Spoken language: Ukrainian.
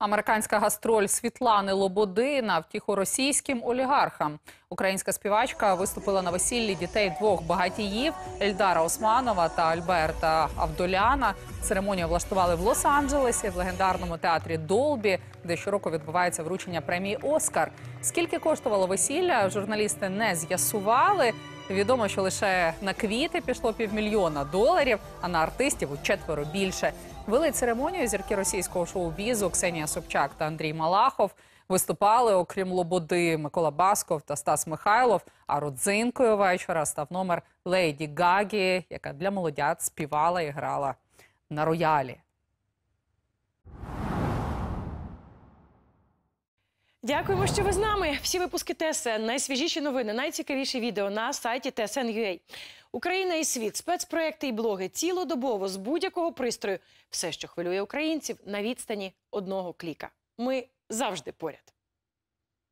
Американська гастроль Світлани Лободи на російським олігархам. Українська співачка виступила на весіллі дітей двох багатіїв Ельдара Османова та Альберта Авдоляна. Церемонію влаштували в Лос-Анджелесі в легендарному театрі Долбі, де щороку відбувається вручення премії Оскар. Скільки коштувало весілля, журналісти не з'ясували. Відомо, що лише на квіти пішло півмільйона доларів, а на артистів у четверо більше. Вели церемонію зірки російського шоу-бізу Ксенія Собчак та Андрій Малахов. Виступали, окрім Лободи, Микола Басков та Стас Михайлов. А родзинкою вечора став номер Лейді Гагі, яка для молодят співала і грала на роялі. Дякуємо, що ви з нами. Всі випуски ТСН, найсвіжіші новини, найцікавіші відео на сайті TSN.ua. Україна і світ, спецпроекти і блоги цілодобово з будь-якого пристрою. Все, що хвилює українців, на відстані одного кліка. Ми завжди поряд.